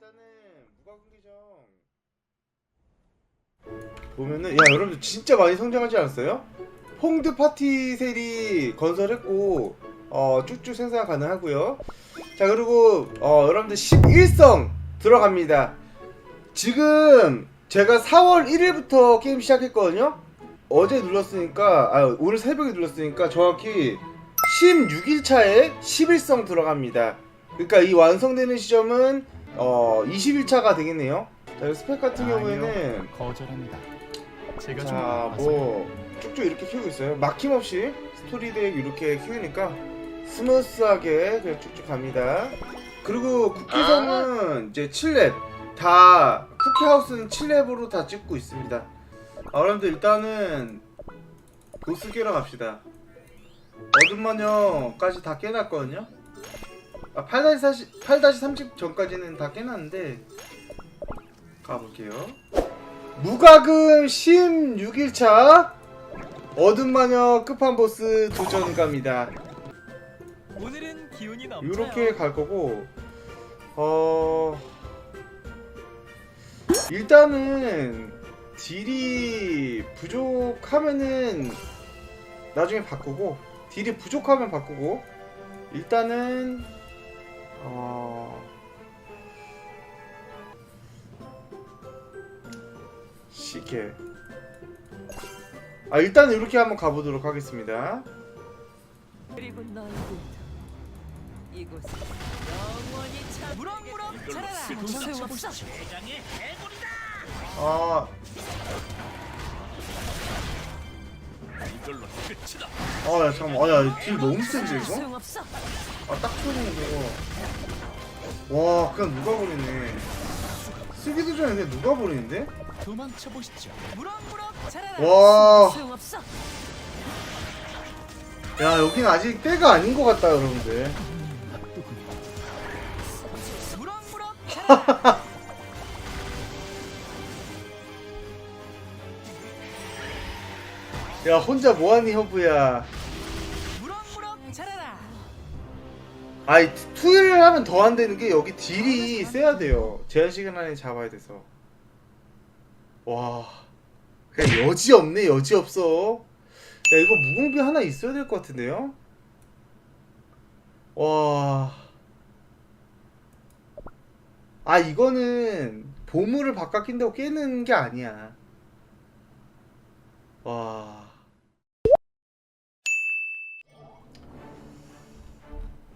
일단은 무과금 계정 보면은 야 여러분들 진짜 많이 성장하지 않았어요? 홍드 파티 셀이 건설했고 어 쭉쭉 생산 가능하고요. 자 그리고 어 여러분들 11성 들어갑니다. 지금 제가 4월 1일부터 게임 시작했거든요. 어제 눌렀으니까 아 오늘 새벽에 눌렀으니까 정확히 16일 차에 11성 들어갑니다. 그러니까 이 완성되는 시점은 어 20일차가 되겠네요. 자, 이 스펙 같은 경우에는 거절합니다. 제가 좀 자, 나와서 뭐 쭉쭉 이렇게 키우고 있어요. 막힘없이 스토리 덱 이렇게 키우니까 스무스하게 그냥 쭉쭉 갑니다. 그리고 쿠키성은 이제 7렙 다 쿠키하우스는 7렙으로 다 찍고 있습니다. 아, 여러분들 일단은 보스 깨러 갑시다. 어둠 마녀까지 다 깨놨거든요. 아, 8-40, 8-30 전까지는 다 깨놨는데 가볼게요. 무과금 16일차 어둠마녀 끝판보스 도전 갑니다. 오늘은 기운이 넘쳐요. 이렇게 갈 거고 어 일단은 딜이 부족하면은 나중에 바꾸고 딜이 부족하면 바꾸고 일단은 어 시계 아 일단 이렇게 한번 가보도록 하겠습니다. 그리고 너희들도 이곳에 영원히 참 무럭무럭 자라라 소용없어 아 이걸로 끝이다. 아, 야, 잠깐만. 아, 야, 딜 너무 센데, 이거? 소용없어 아, 딱 소리네, 저거. 와, 그냥 누가 버리네. 쓰기도 전에 그냥 누가 버리는데? 도망쳐 보시죠. 무럭무럭 자라라 와. 소용없어 야, 여긴 아직 때가 아닌 것 같다, 여러분들. 무럭무럭 자라라 야, 혼자 뭐하니, 허브야. 아이, 투일을 하면 더 안 되는 게 여기 딜이 세야 돼요. 제한 시간 안에 잡아야 돼서. 와. 그냥 여지 없네, 여지 없어. 야, 이거 무공비 하나 있어야 될 것 같은데요? 와. 아, 이거는 보물을 바꿔 낀다고 깨는 게 아니야. 와.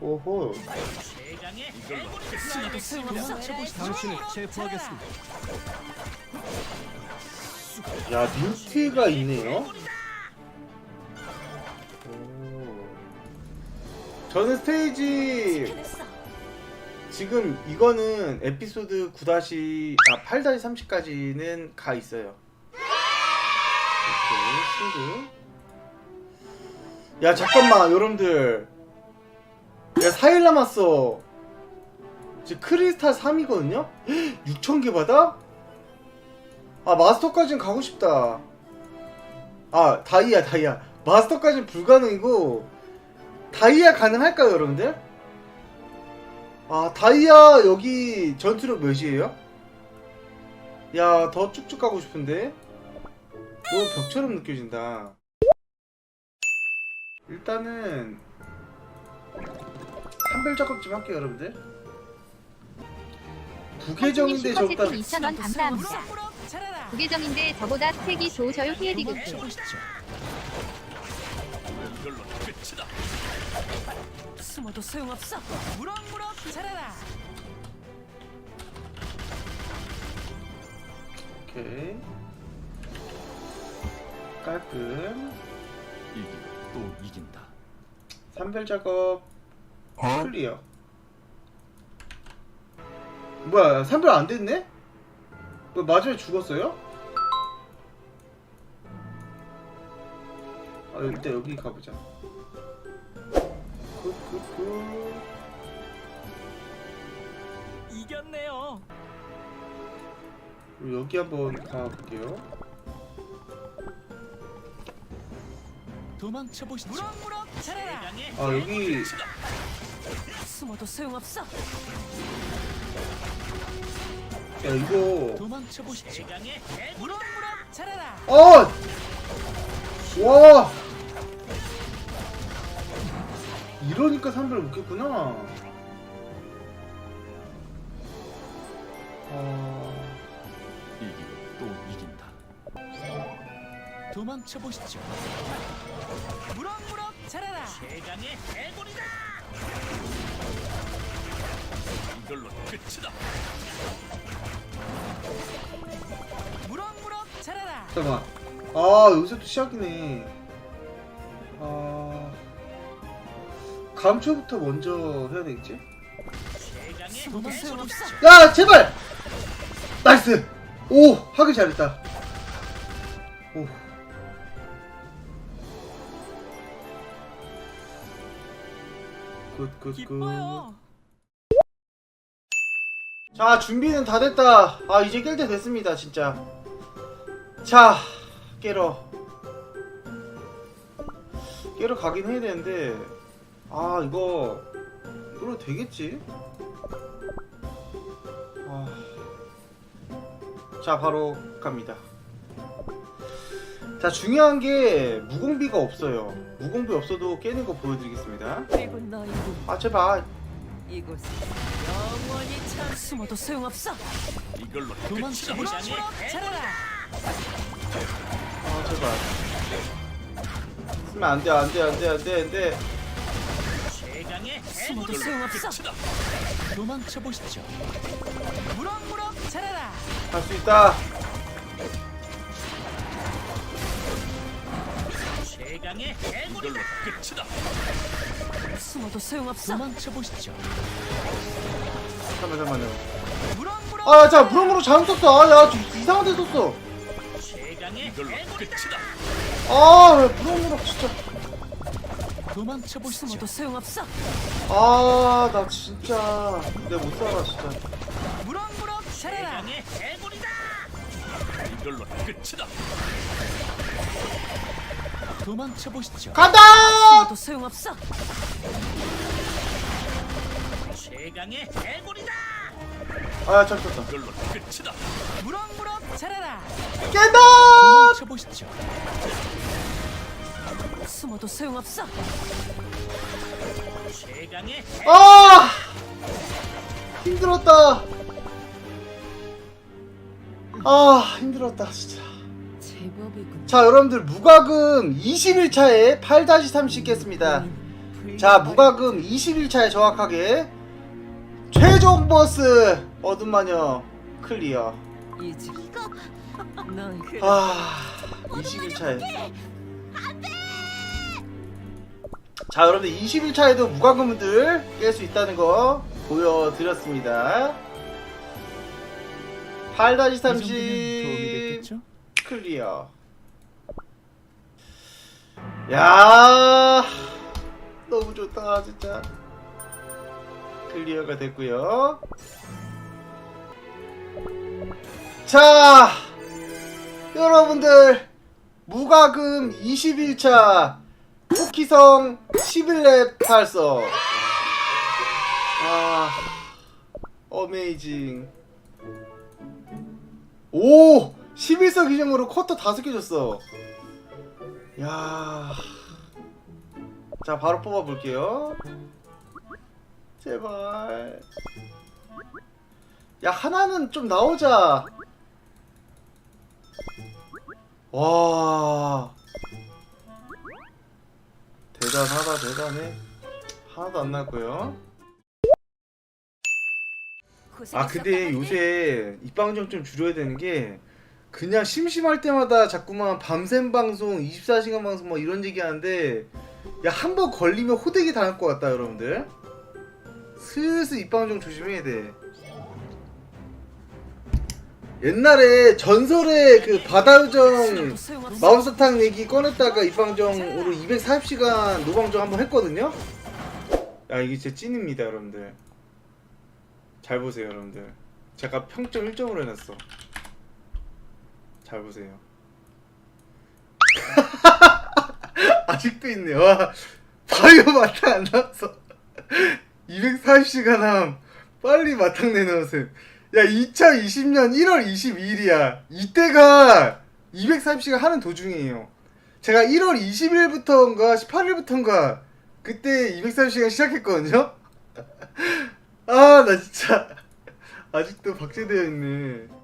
오호. 야 뮤티가 있네요. 오. 저는 스테이지 지금 이거는 에피소드 9 아, 8-30까지는 가 있어요. 오케이, 신규. 야, 잠깐만, 여러분들. 야, 4일 남았어. 지금 크리스탈 3이거든요? 6,000개 받아? 아, 마스터까지는 가고 싶다. 아, 다이아, 다이아. 마스터까지는 불가능이고, 다이아 가능할까요, 여러분들? 아 다이아 여기 전투력 몇이에요? 야 더 쭉쭉 가고 싶은데 너무 벽처럼 느껴진다 일단은 산별 작업 좀 할게요 여러분들 부계정인데 저보다 2,000원 감사합니다. 부계정인데 저보다 스택이 좋으셔요 보시죠. 이걸로 끝이다. 숨어도 소용없어 무럭무럭 자라라 오케이 깔끔 이기 또 이긴다. 산별 작업 클리어. 뭐야 산별 안 됐네? 뭐 마지막에 죽었어요? 아 일단 여기 가보자. 굿굿굿 이겼네요. 그리고 여기 한번 가볼게요. 도망쳐 보시죠. 무럭무럭 자라라. 아 여기 숨어도 소용없어 야 이거 도망쳐 보시죠. 무럭무럭 자라라. 어! 와! 이러니까 3배를 못겠구나. 아... 도망쳐 보시죠. 무럭무럭 자라라. 이걸로 끝이다. 무럭무럭 자라라. 잠깐만. 아, 여기서 또 시작이네. 아... 감초부터 먼저 해야 되겠지? 야, 제발! 나이스! 오! 하길 잘했다. 오. 굿, 굿, 굿. 기뻐요. 자 준비는 다 됐다 아 이제 깰 때 됐습니다 진짜 자 깨러 깨러 가긴 해야 되는데 아 이거 이걸로 되겠지 아. 자 바로 갑니다 자 중요한 게 무공비가 없어요 무공비 없어도 깨는 거 보여드리겠습니다 그리고 너희도 아 제발 이곳에 영원히 참 숨어도 소용없어. 이걸로 보시죠. 자라라. 아 제발 쓰면 안돼 안돼 안돼 안돼 안돼 숨어도 소용없어. 끝이다. 도망쳐 보시죠. 무럭무럭 자라라. 할 수 있다 이걸로 끝이다. 숨어도 소용없어. 도망쳐 보시죠. 잠깐만 잠깐만요 무럭무럭. 아자 무럭무럭 잘못 썼어 아야 이상한 데 썼어 이걸로 끝이다. 아 왜 무럭무럭 진짜 도망쳐 보시죠. 숨어도 소용없어. 아 나 진짜 내 못 살아 진짜 무럭무럭 자라라. 이걸로 끝이다. 도망쳐 보시죠. 간다 숨어도 소용없어. 아잘 썼다 이걸로 끝이다. 무럭무럭 자라라. 깬다 도망쳐 보시죠. 숨어도 소용없어. 아 힘들었다 아 힘들었다 진짜 제법이군. 자 여러분들 무과금 21차에 8-30 겠습니다. 자 무과금 21차에 정확하게. 최종 보스 어둠마녀 클리어. 넌. 아 21차에. 자 여러분들 21차에도 무과금들 깰 수 있다는 거 보여드렸습니다. 이 정도면 도움이 8-30 됐겠죠? 클리어. 야, 너무 좋다 진짜. 클리어가 됐고요. 자, 여러분들 무과금 21차 토끼성 11렙 달성. 아, 어메이징. 오! 11석 기념으로 쿼터 다섯 개 줬어. 야. 자, 바로 뽑아 볼게요. 제발. 야, 하나는 좀 나오자. 와. 대단하다, 대단해. 하나도 안 나왔고요. 아 근데 요새 입방정 좀 줄여야 되는 게 그냥 심심할 때마다 자꾸만 밤샘 방송 24시간 방송 뭐 이런 얘기 하는데 야 한 번 걸리면 호되게 당할 것 같다 여러분들. 슬슬 입방정 조심해야 돼. 옛날에 전설의 그 바다요정. 마법사탕 얘기 꺼냈다가 입방정으로 240시간 노방정 한번 했거든요? 야 이게 진짜 찐입니다 여러분들. 잘 보세요 여러분들. 제가 평점 1점으로 해놨어 잘 보세요 아직도 있네 와 바이오 마타 안 나왔어 240시간 함 빨리 마탕 내놓으세요. 야 2020년 1월 22일이야. 이때가 240시간 하는 도중이에요. 제가 1월 20일부터인가 18일부터인가 그때 240시간 시작했거든요. 아 나 진짜 아직도 박제되어 있네.